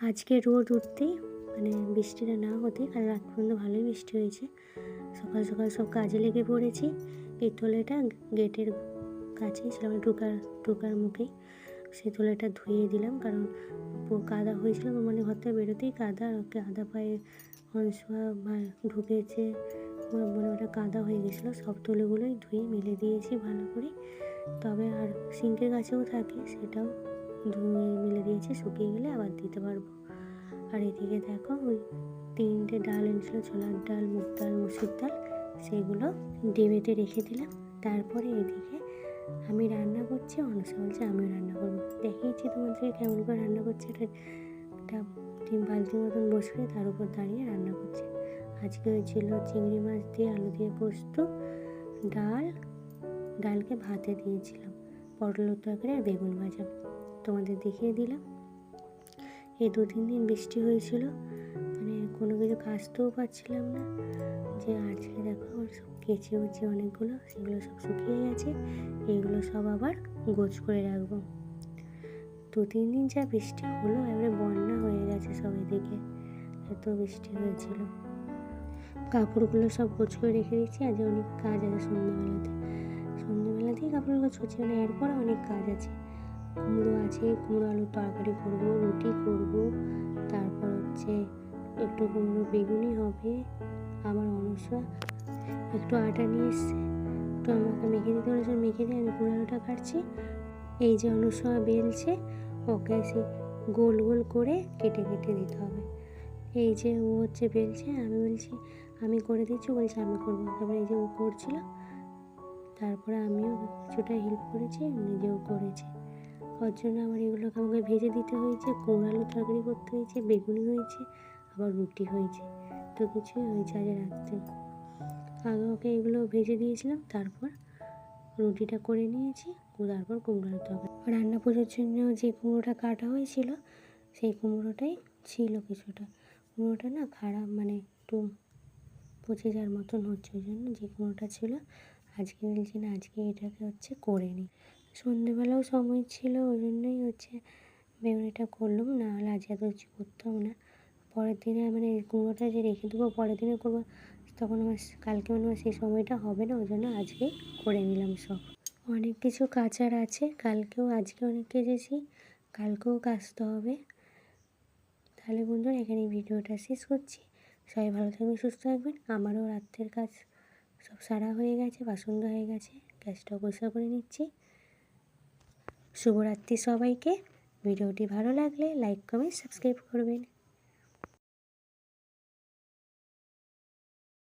আজকে রোদ উঠতেই মানে বৃষ্টিটা না হতেই কাল রাত পর্যন্ত ভালোই বৃষ্টি হয়েছে। সকাল সকাল সব কাজে লেগে পড়েছি। এই তোলেটা গেটের কাছেই ছিল মানে ঢোকার ঢোকার মুখেই। সেই তোলেটা ধুয়ে দিলাম কারণ কাদা হয়েছিল মানে ঘর থেকে বেরোতেই কাদা কাদা পায়ে হংসা ঢুকেছে। মনে ওটা কাদা হয়ে গেছিল। সব তুলোগুলোই ধুয়ে মেলে দিয়েছি ভালো করে। তবে আর সিঙ্কের কাছেও থাকে, সেটাও ধুয়ে মেলে দিয়েছি, শুকিয়ে গেলে আবার দিতে পারব। আর এদিকে দেখো, ওই তিনটে ডাল এনেছিলো, ছোলার ডাল, মুগ ডাল, মুসুর ডাল, সেগুলো ডিবেতে রেখে দিলাম। তারপরে এদিকে আমি রান্না করছি অনসা বলছে আমিও রান্না করব। দেখিয়েছি তোমাদেরকে কেমন করে রান্না করছে, এটা একটা ডিম বালতির মতন বসে তার উপর দাঁড়িয়ে রান্না করছে। আজকে হয়েছিল চিংড়ি মাছ দিয়ে আলু দিয়ে পোস্ত, ডাল, ডালকে ভাতে দিয়েছিলাম পটলের তরকারি আর বেগুন ভাজা। তোমাদের দেখিয়ে দিলাম। এই দু তিন দিন বৃষ্টি হয়েছিল মানে কোনো কিছু কাচতেও পারছিলাম না। যে আজকে দেখো আমার সব কেচে উচে অনেকগুলো, সেগুলো সব শুকিয়ে গেছে এইগুলো সব আবার গোছ করে রাখব। দু তিন দিন যা বৃষ্টি হলো, এবারে বন্যা হয়ে গেছে সব এদিকে, এত বৃষ্টি হয়েছিল। কাপড়গুলো সব গোছ করে রেখে দিচ্ছি আজ অনেক কাজ আছে সন্ধ্যাবেলাতে। সন্ধ্যাবেলাতেই কাপড়গুলো ছুঁচি মানে এরপরে অনেক কাজ আছে। কুমড়ো আছে, কুমড়ো আলুর তরকারি করব, রুটি করব, তারপর হচ্ছে একটু কুমড়ো বেগুনি হবে, আবার অনসা একটু আটা নিয়ে এসছে। একটু আমাকে মেখে দিতে বলেছে মেখে দিয়ে আমি কুমড়ো আলুটা কাটছি। এই যে অনুসয়া বেলছে, ওকে সে গোল গোল করে কেটে কেটে দিতে হবে। এই যে ও হচ্ছে বেলছে, আমি বলছি, আমি করে দিচ্ছি বলছে, আমি করব তারপরে এই যে ও করছিল, তারপরে আমিও কিছুটা হেল্প করেছি, নিজেও করেছি। ওর জন্য আমার এগুলোকে আমাকে ভেজে দিতে হয়েছে, কুমড়ো আলু তরকারি করতে হয়েছে, বেগুনি হয়েছে, আবার রুটি হয়েছে। তো কিছুই হয়েছে আজ রাত্রে। আগে ওকে এগুলো ভেজে দিয়েছিলাম, তারপর রুটিটা করে নিয়েছি, তারপর কুমড়ো আলু তরকারি। রান্না পুজোর জন্য যে কুমড়োটা কাটা হয়েছিল, সেই কুমড়োটাই ছিল কিছুটা। কুমড়োটা না খারাপ মানে একটু পচে যাওয়ার মতন হচ্ছে, ওই জন্য যে কুমড়োটা ছিল, আজকে বলছি না, আজকে এটাকে হচ্ছে করে নিই। সন্ধেবেলাও সময় ছিল ওই জন্যই হচ্ছে বেগুনিটা করলাম। না হলে আজকে এত কিছু করতাম না। পরের দিনে মানে কুমড়োটা যে রেখে দেবো, পরের দিনে করব, তখন আমার কালকে মানে আমার সেই সময়টা হবে না ওই জন্য আজকেই করে নিলাম সব। অনেক কিছু কাচার আছে, কালকেও আজকে অনেক কেচেছি, কালকেও কাচতে হবে। তাহলে বন্ধুরা, এখানে ভিডিওটা শেষ করছি। সবাই ভালো থাকবেন, সুস্থ থাকবেন। আমারও রাত্রের কাজ সব সারা হয়ে গেছে, বাসন হয়ে গেছে, গ্যাসটা পরিষ্কার করে নিচ্ছি। শুভরাত্রি সবাইকে। ভিডিওটি ভালো লাগলে লাইক কমেন্ট সাবস্ক্রাইব করবেন।